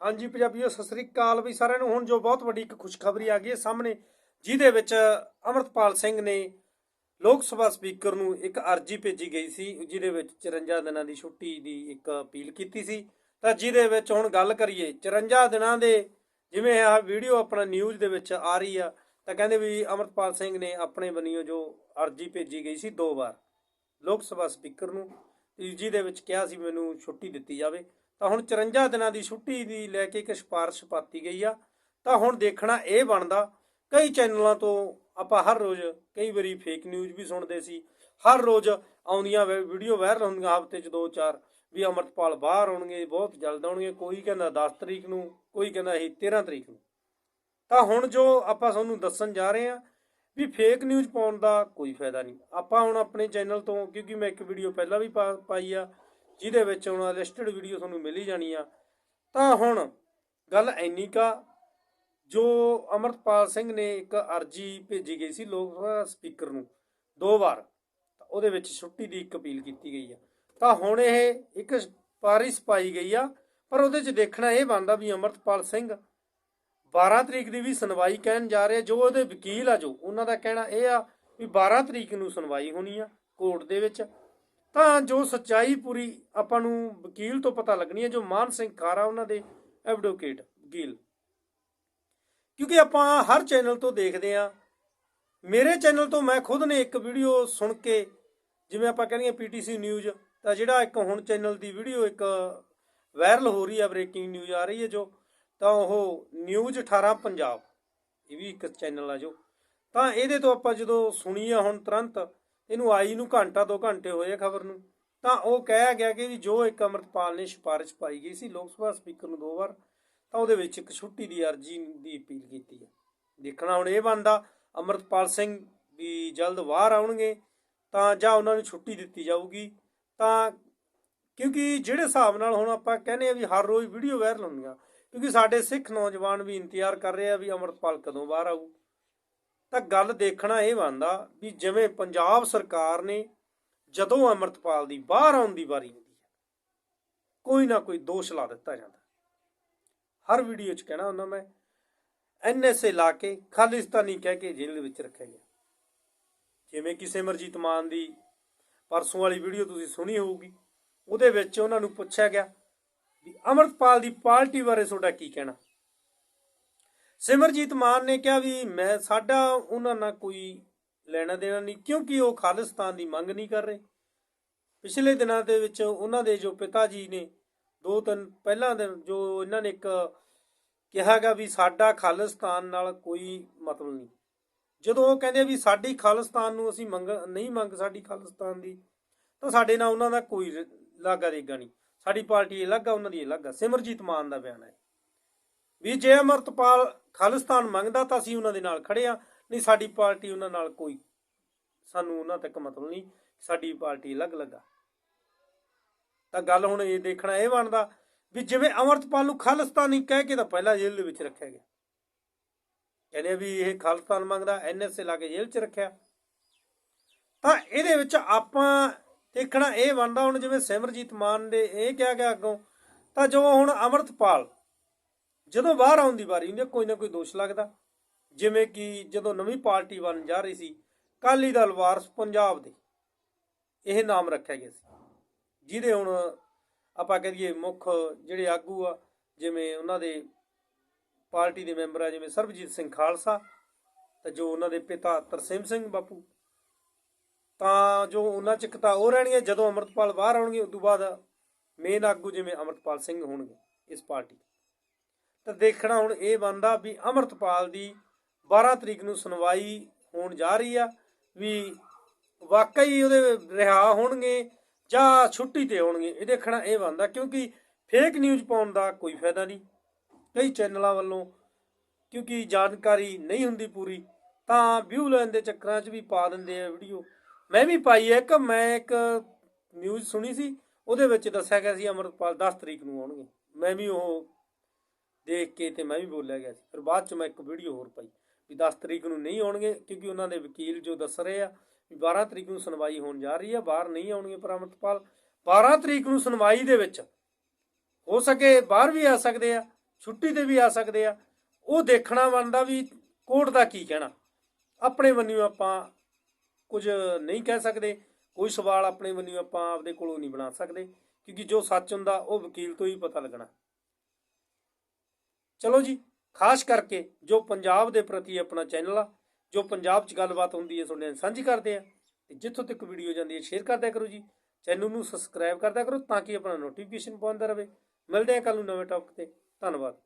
ਹਾਂਜੀ ਪੰਜਾਬੀਓ, ਸਤਿ ਸ੍ਰੀ ਅਕਾਲ ਵੀ ਸਾਰਿਆਂ ਨੂੰ। ਹੁਣ ਜੋ ਬਹੁਤ ਵੱਡੀ ਇੱਕ ਖੁਸ਼ਖਬਰੀ ਆ ਗਈ ਹੈ ਸਾਹਮਣੇ, ਜਿਹਦੇ ਵਿੱਚ ਅਮਰਤਪਾਲ ਸਿੰਘ ਨੇ ਲੋਕ ਸਭਾ ਸਪੀਕਰ ਨੂੰ ਇੱਕ ਅਰਜੀ ਭੇਜੀ ਗਈ ਸੀ, ਜਿਹਦੇ ਵਿੱਚ 54 ਦਿਨਾਂ ਦੀ ਛੁੱਟੀ ਦੀ ਇੱਕ ਅਪੀਲ ਕੀਤੀ ਸੀ। ਤਾਂ ਜਿਹਦੇ ਵਿੱਚ ਹੁਣ ਗੱਲ ਕਰੀਏ 54 ਦਿਨਾਂ ਦੇ ਜਿਵੇਂ ਇਹ ਵੀਡੀਓ ਆਪਣਾ ਨਿਊਜ਼ ਦੇ ਵਿੱਚ ਆ ਰਹੀ ਆ, ਤਾਂ ਕਹਿੰਦੇ ਵੀ ਅਮਰਤਪਾਲ ਸਿੰਘ ਨੇ ਆਪਣੇ ਬੰਨਿਓ ਜੋ ਅਰਜੀ ਭੇਜੀ ਗਈ ਸੀ ਦੋ ਵਾਰ, ਲੋਕ ਸਭਾ ਸਪੀਕਰ ਨੂੰ ਜਿਹਦੇ ਵਿੱਚ ਕਿਹਾ ਸੀ ਮੈਨੂੰ ਛੁੱਟੀ ਦਿੱਤੀ ਜਾਵੇ। ਤਾਂ ਹੁਣ 54 ਦਿਨਾਂ ਦੀ ਛੁੱਟੀ ਦੀ ਲੈ ਕੇ ਇੱਕ ਸਿਫਾਰਿਸ਼ ਪਾਤੀ ਗਈ ਆ। ਤਾਂ ਹੁਣ ਦੇਖਣਾ ਇਹ ਬਣਦਾ, ਕਈ ਚੈਨਲਾਂ ਤੋਂ ਆਪਾਂ ਹਰ ਰੋਜ਼ ਕਈ ਵਾਰੀ ਫੇਕ ਨਿਊਜ਼ ਵੀ ਸੁਣਦੇ ਸੀ। ਹਰ ਰੋਜ਼ ਆਉਂਦੀਆਂ ਵ- ਵੀਡੀਓ ਵਾਇਰਲ ਹੁੰਦੀਆਂ ਹਫ਼ਤੇ 'ਚ ਦੋ ਚਾਰ ਵੀ ਅਮਰਤਪਾਲ ਬਾਹਰ ਆਉਣਗੇ, ਬਹੁਤ ਜਲਦ ਆਉਣਗੇ। ਕੋਈ ਕਹਿੰਦਾ 10 ਤਰੀਕ ਨੂੰ, ਕੋਈ ਕਹਿੰਦਾ ਇਹ 13 ਤਰੀਕ ਨੂੰ। ਤਾਂ ਹੁਣ ਜੋ ਆਪਾਂ ਤੁਹਾਨੂੰ ਦੱਸਣ ਜਾ ਰਹੇ ਹਾਂ ਵੀ ਫੇਕ ਨਿਊਜ਼ ਪਾਉਣ ਦਾ ਕੋਈ ਫਾਇਦਾ ਨਹੀਂ। ਆਪਾਂ ਹੁਣ ਆਪਣੇ ਚੈਨਲ ਤੋਂ, ਕਿਉਂਕਿ ਮੈਂ ਇੱਕ ਵੀਡੀਓ ਪਹਿਲਾਂ ਵੀ ਪਾ- ਪਾਈ ਆ ਜਿਹਦੇ ਵਿੱਚ ਹੁਣ ਲਿਸਟਡ ਵੀਡੀਓ ਤੁਹਾਨੂੰ ਮਿਲ ਹੀ ਜਾਣੀ ਆ, ਤਾਂ ਹੁਣ ਗੱਲ ਐਨੀ ਕਾ ਜੋ ਅਮਰਤਪਾਲ ਸਿੰਘ ਨੇ ਇੱਕ ਅਰਜੀ ਭੇਜੀ ਗਈ ਸੀ ਲੋਕ ਸਭਾ ਸਪੀਕਰ ਨੂੰ ਦੋ ਵਾਰ, ਤਾਂ ਉਹਦੇ ਵਿੱਚ ਛੁੱਟੀ ਦੀ ਇੱਕ ਅਪੀਲ ਕੀਤੀ ਗਈ ਆ। ਤਾਂ ਹੁਣ ਇਹ ਇੱਕ ਸਿਫਾਰਿਸ਼ ਪਾਈ ਗਈ ਆ, ਪਰ ਉਹਦੇ 'ਚ ਦੇਖਣਾ ਇਹ ਬਣਦਾ ਵੀ ਅਮਰਤਪਾਲ ਸਿੰਘ 12 ਤਰੀਕ ਦੀ ਵੀ ਸੁਣਵਾਈ ਕਹਿਣ ਜਾ ਰਹੇ, ਜੋ ਉਹਦੇ ਵਕੀਲ ਆ ਜੋ, ਉਹਨਾਂ ਦਾ ਕਹਿਣਾ ਇਹ ਆ ਵੀ 12 ਤਰੀਕ ਨੂੰ ਸੁਣਵਾਈ ਹੋਣੀ ਆ ਕੋਰਟ ਦੇ ਵਿੱਚ। ਤਾਂ ਜੋ ਸੱਚਾਈ ਪੂਰੀ ਆਪਾਂ ਨੂੰ ਵਕੀਲ ਤੋਂ ਪਤਾ ਲੱਗਣੀ ਹੈ, ਜੋ ਮਾਨ ਸਿੰਘ ਖਾਰਾ ਉਹਨਾਂ ਦੇ ਐਡਵੋਕੇਟ ਵਕੀਲ। ਕਿਉਂਕਿ ਆਪਾਂ ਹਰ ਚੈਨਲ ਤੋਂ ਦੇਖਦੇ ਆ ਮੇਰੇ ਚੈਨਲ ਤੋਂ ਮੈਂ ਖੁਦ ਨੇ ਇੱਕ ਵੀਡੀਓ ਸੁਣ ਕੇ, ਜਿਵੇਂ ਆਪਾਂ ਕਹਿੰਦੇ ਆ ਪੀਟੀਸੀ ਨਿਊਜ਼, ਤਾਂ ਜਿਹੜਾ ਇੱਕ ਹੁਣ ਚੈਨਲ ਦੀ ਵੀਡੀਓ ਇੱਕ ਵਾਇਰਲ ਹੋ ਰਹੀ ਹੈ ਬ੍ਰੇਕਿੰਗ ਨਿਊਜ਼ ਆ ਰਹੀ ਹੈ ਜੋ, ਤਾਂ ਉਹ ਨਿਊਜ਼ 18 ਪੰਜਾਬ। ਇਹ ਵੀ ਇੱਕ ਚੈਨਲ ਆ ਜੋ। ਤਾਂ ਇਹਦੇ ਤੋਂ ਆਪਾਂ ਜਦੋਂ ਸੁਣੀ ਆ ਹੁਣ ਤੁਰੰਤ ਇਹਨੂੰ ਆਈ ਨੂੰ ਘੰਟਾ ਦੋ ਘੰਟੇ ਹੋਏ ਖਬਰ ਨੂੰ। ਤਾਂ ਉਹ ਕਹਿਆ ਗਿਆ ਕਿ ਵੀ ਜੋ ਇੱਕ ਅਮਰਤਪਾਲ ਨੇ ਸਿਫਾਰਿਸ਼ ਪਾਈ ਗਈ ਸੀ ਲੋਕ ਸਭਾ ਸਪੀਕਰ ਨੂੰ ਦੋ ਵਾਰ, ਤਾਂ ਉਹਦੇ ਵਿੱਚ ਇੱਕ ਛੁੱਟੀ ਦੀ ਅਰਜੀ ਦੀ ਅਪੀਲ ਕੀਤੀ ਹੈ ਦੇਖਣਾ ਹੁਣ ਇਹ ਬਣਦਾ, ਅਮਰਤਪਾਲ ਸਿੰਘ ਵੀ ਜਲਦ ਬਾਹਰ ਆਉਣਗੇ, ਤਾਂ ਜਾਂ ਉਹਨਾਂ ਨੂੰ ਛੁੱਟੀ ਦਿੱਤੀ ਜਾਊਗੀ। ਤਾਂ ਕਿਉਂਕਿ ਜਿਹੜੇ ਹਿਸਾਬ ਨਾਲ ਹੁਣ ਆਪਾਂ ਕਹਿੰਦੇ ਆ ਵੀ ਹਰ ਰੋਜ਼ ਵੀਡੀਓ ਵਾਇਰਲ ਹੁੰਦੀਆਂ, ਕਿਉਂਕਿ ਸਾਡੇ ਸਿੱਖ ਨੌਜਵਾਨ ਵੀ ਇੰਤਜ਼ਾਰ ਕਰ ਰਹੇ ਆ ਵੀ ਅਮਰਤਪਾਲ ਕਦੋਂ ਬਾਹਰ ਆਊ। ਤਾਂ ਗੱਲ ਦੇਖਣਾ ਇਹ ਬਣਦਾ ਵੀ ਜਿਵੇਂ ਪੰਜਾਬ ਸਰਕਾਰ ਨੇ ਜਦੋਂ ਅਮਰਤਪਾਲ ਦੀ ਬਾਹਰ ਆਉਣ ਦੀ ਵਾਰੀ ਹੁੰਦੀ ਹੈ, ਕੋਈ ਨਾ ਕੋਈ ਦੋਸ਼ ਲਾ ਦਿੱਤਾ ਜਾਂਦਾ। ਹਰ ਵੀਡੀਓ 'ਚ ਕਹਿਣਾ ਹੁੰਦਾ ਮੈਂ ਐਨਐਸਏ ਲਾ ਕੇ ਖਾਲਿਸਤਾਨੀ ਕਹਿ ਕੇ ਜੇਲ੍ਹ ਦੇ ਵਿੱਚ ਰੱਖਿਆ ਗਿਆ। ਜਿਵੇਂ ਕਿ ਸਿਮਰਜੀਤ ਮਾਨ ਦੀ ਪਰਸੋਂ ਵਾਲੀ ਵੀਡੀਓ ਤੁਸੀਂ ਸੁਣੀ ਹੋਊਗੀ, ਉਹਦੇ ਵਿੱਚ ਉਹਨਾਂ ਨੂੰ ਪੁੱਛਿਆ ਗਿਆ ਵੀ ਅਮਰਤਪਾਲ ਦੀ ਪਾਰਟੀ ਬਾਰੇ ਤੁਹਾਡਾ ਕੀ ਕਹਿਣਾ? ਸਿਮਰਜੀਤ ਮਾਨ ਨੇ ਕਿਹਾ ਵੀ ਮੈਂ ਸਾਡਾ ਉਹਨਾਂ ਨਾਲ ਕੋਈ ਲੈਣਾ ਦੇਣਾ ਨਹੀਂ, ਕਿਉਂਕਿ ਉਹ ਖਾਲਿਸਤਾਨ ਦੀ ਮੰਗ ਨਹੀਂ ਕਰ ਰਹੇ। ਪਿਛਲੇ ਦਿਨਾਂ ਦੇ ਵਿੱਚ ਉਹਨਾਂ ਦੇ ਜੋ ਪਿਤਾ ਜੀ ਨੇ, ਦੋ ਤਿੰਨ ਪਹਿਲਾਂ ਦੇ ਜੋ ਇਹਨਾਂ ਨੇ ਇੱਕ ਕਿਹਾਗਾ ਵੀ ਸਾਡਾ ਖਾਲਿਸਤਾਨ ਨਾਲ ਕੋਈ ਮਤਲਬ ਨਹੀਂ। ਜਦੋਂ ਉਹ ਕਹਿੰਦੇ ਵੀ ਸਾਡੀ ਖਾਲਿਸਤਾਨ ਨੂੰ ਅਸੀਂ ਮੰਗ, ਨਹੀਂ ਮੰਗ ਸਾਡੀ ਖਾਲਿਸਤਾਨ ਦੀ, ਤਾਂ ਸਾਡੇ ਨਾਲ ਉਹਨਾਂ ਦਾ ਕੋਈ ਲਾਗਾ ਦੇਗਾ ਨਹੀਂ। ਸਾਡੀ ਪਾਰਟੀ ਅਲੱਗ ਆ ਉਹਨਾਂ ਦੀ ਅਲੱਗ ਆ ਸਿਮਰਜੀਤ ਮਾਨ ਦਾ ਬਿਆਨ ਹੈ। ਵੀ ਜੇ ਅਮਰਤਪਾਲ ਖਾਲਿਸਤਾਨ ਮੰਗਦਾ ਤਾਂ ਅਸੀਂ ਉਹਨਾਂ ਦੇ ਨਾਲ ਖੜੇ ਆ ਨਹੀਂ, ਸਾਡੀ ਪਾਰਟੀ ਉਹਨਾਂ ਨਾਲ ਕੋਈ, ਸਾਨੂੰ ਉਹਨਾਂ ਤੱਕ ਮਤਲਬ ਨਹੀਂ, ਸਾਡੀ ਪਾਰਟੀ ਅਲੱਗ ਅਲੱਗ ਆ। ਤਾਂ ਗੱਲ ਹੁਣ ਇਹ ਦੇਖਣਾ ਇਹ ਬਣਦਾ ਵੀ ਜਿਵੇਂ ਅਮਰਤਪਾਲ ਨੂੰ ਖਾਲਿਸਤਾਨੀ ਕਹਿ ਕੇ ਤਾਂ ਪਹਿਲਾਂ ਜੇਲ੍ਹ ਦੇ ਵਿੱਚ ਰੱਖਿਆ ਗਿਆ। ਕਹਿੰਦੇ ਵੀ ਇਹ ਖਾਲਿਸਤਾਨ ਮੰਗਦਾ ਐਨਐਸਏ ਲਾ ਕੇ ਜੇਲ੍ਹ 'ਚ ਰੱਖਿਆ। ਤਾਂ ਇਹਦੇ ਵਿੱਚ ਆਪਾਂ ਦੇਖਣਾ ਇਹ ਬਣਦਾ ਹੁਣ ਜਿਵੇਂ ਸਿਮਰਜੀਤ ਮਾਨ ਦੇ ਇਹ ਕਿਹਾ ਗਿਆ ਅੱਗੋਂ, ਤਾਂ ਜੋ ਹੁਣ ਅਮਰਤਪਾਲ ਜਦੋਂ ਬਾਹਰ ਆਉਣ ਦੀ ਵਾਰੀ ਹੁੰਦੀ ਹੈ, ਕੋਈ ਨਾ ਕੋਈ ਦੋਸ਼ ਲੱਗਦਾ। ਜਿਵੇਂ ਕਿ ਜਦੋਂ ਨਵੀਂ ਪਾਰਟੀ ਬਣ ਜਾ ਰਹੀ ਸੀ ਕਾਲੀ ਦਲ ਵਾਰਸ ਪੰਜਾਬ ਦੇ ਇਹ ਨਾਮ ਰੱਖਿਆ ਗਿਆ ਸੀ। ਜਿਹਦੇ ਹੁਣ ਆਪਾਂ ਕਹੀਏ ਮੁੱਖ ਜਿਹੜੇ ਆਗੂ ਆ ਜਿਵੇਂ ਉਹਨਾਂ ਦੇ ਪਾਰਟੀ ਦੇ ਮੈਂਬਰ ਆ ਜਿਵੇਂ ਸਰਬਜੀਤ ਸਿੰਘ ਖਾਲਸਾ ਤੇ ਜੋ ਉਹਨਾਂ ਦੇ ਪਿਤਾ ਤਰਸੇਮ ਸਿੰਘ ਬਾਪੂ ਤਾਂ ਜੋ ਉਹਨਾਂ ਚ ਕਿਤਾ ਉਹ ਰਹਿਣਗੇ ਜਦੋਂ ਅਮਰਤਪਾਲ ਬਾਹਰ ਆਉਣਗੇ ਉਸ ਤੋਂ ਬਾਅਦ ਮੇਨ ਆਗੂ ਜਿਵੇਂ ਅਮਰਤਪਾਲ ਸਿੰਘ ਹੋਣਗੇ ਇਸ ਪਾਰਟੀ ਤਾਂ ਦੇਖਣਾ ਹੁਣ ਇਹ ਬੰਦਾ ਵੀ ਅਮਰਤਪਾਲ ਦੀ 12 ਤਰੀਕ ਨੂੰ ਸੁਣਵਾਈ ਹੋਣ ਜਾ ਰਹੀ ਆ, ਵੀ ਵਾਕਈ ਉਹਦੇ ਰਿਹਾ ਹੋਣਗੇ ਜਾਂ ਛੁੱਟੀ ਤੇ ਹੋਣਗੇ, ਇਹ ਦੇਖਣਾ ਇਹ ਬੰਦਾ, ਕਿਉਂਕਿ ਫੇਕ ਨਿਊਜ਼ ਪਾਉਣ ਦਾ ਕੋਈ ਫਾਇਦਾ ਨਹੀਂ। ਕਈ ਚੈਨਲਾਂ ਵੱਲੋਂ ਕਿਉਂਕਿ ਜਾਣਕਾਰੀ ਨਹੀਂ ਹੁੰਦੀ ਪੂਰੀ, ਤਾਂ ਵਿਊ ਲੈਣ ਦੇ ਚੱਕਰਾਂ 'ਚ ਵੀ ਪਾ ਦਿੰਦੇ ਆ ਵੀਡੀਓ। ਮੈਂ ਵੀ ਪਾਈ ਹੈ ਇੱਕ, ਮੈਂ ਇੱਕ ਨਿਊਜ਼ ਸੁਣੀ ਸੀ, ਉਹਦੇ ਵਿੱਚ ਦੱਸਿਆ ਗਿਆ ਸੀ ਅਮਰਪਾਲ 10 ਤਰੀਕ ਨੂੰ ਆਉਣਗੇ। ਮੈਂ ਵੀ ਉਹ ਦੇਖ ਕੇ ਤੇ ਮੈਂ ਵੀ ਬੋਲਿਆ ਗਿਆ ਸੀ। ਫਿਰ ਬਾਅਦ 'ਚ ਮੈਂ ਇੱਕ ਵੀਡੀਓ ਹੋਰ ਪਾਈ ਵੀ 10 ਤਰੀਕ ਨੂੰ ਨਹੀਂ ਆਉਣਗੇ ਕਿਉਂਕਿ ਉਹਨਾਂ ਦੇ ਵਕੀਲ ਜੋ ਦੱਸ ਰਹੇ ਆ ਵੀ 12 ਤਰੀਕ ਨੂੰ ਸੁਣਵਾਈ ਹੋਣ ਜਾ ਰਹੀ ਆ, ਬਾਹਰ ਨਹੀਂ ਆਉਣਗੇ ਪਰ ਅਮਰਪਾਲ 12 ਤਰੀਕ ਨੂੰ ਸੁਣਵਾਈ ਦੇ ਵਿੱਚ ਹੋ ਸਕੇ, ਬਾਹਰ ਵੀ ਆ ਸਕਦੇ ਆ, ਛੁੱਟੀ ਤੇ ਵੀ ਆ ਸਕਦੇ ਆ। ਉਹ ਦੇਖਣਾ ਬਣਦਾ ਵੀ ਕੋਰਟ ਦਾ ਕੀ ਕਹਿਣਾ। ਆਪਣੇ ਵੱਲੋਂ ਆਪਾਂ ਕੁਝ ਨਹੀਂ ਕਹਿ ਸਕਦੇ, ਕੋਈ ਸਵਾਲ ਆਪਣੇ ਵੱਲੋਂ ਆਪਾਂ ਆਪਦੇ ਕੋਲੋਂ ਨਹੀਂ ਬਣਾ ਸਕਦੇ, ਕਿਉਂਕਿ ਜੋ ਸੱਚ ਹੁੰਦਾ ਉਹ ਵਕੀਲ ਤੋਂ ਹੀ ਪਤਾ ਲੱਗਣਾ। ਚਲੋ ਜੀ, ਖਾਸ ਕਰਕੇ ਜੋ ਪੰਜਾਬ ਦੇ ਪ੍ਰਤੀ ਆਪਣਾ ਚੈਨਲ ਆ, ਜੋ ਪੰਜਾਬ 'ਚ ਗੱਲਬਾਤ ਹੁੰਦੀ ਹੈ, ਤੁਹਾਡੇ ਨਾਲ ਸਾਂਝੀ ਕਰਦੇ ਆ, ਤੇ ਜਿੱਥੋਂ ਤੱਕ ਵੀਡੀਓ ਜਾਂਦੀ ਹੈ, ਸ਼ੇਅਰ ਕਰਦਿਆ ਕਰੋ ਜੀ, ਚੈਨਲ ਨੂੰ ਸਬਸਕ੍ਰਾਈਬ ਕਰਦਿਆ ਕਰੋ ਤਾਂ ਕਿ ਆਪਣਾ ਨੋਟੀਫਿਕੇਸ਼ਨ ਪਹੁੰਚਦਾ ਰਹੇ। ਮਿਲਦੇ ਆ ਕੱਲ ਨੂੰ ਨਵੇਂ ਟੌਪਿਕ ਤੇ। ਧੰਨਵਾਦ।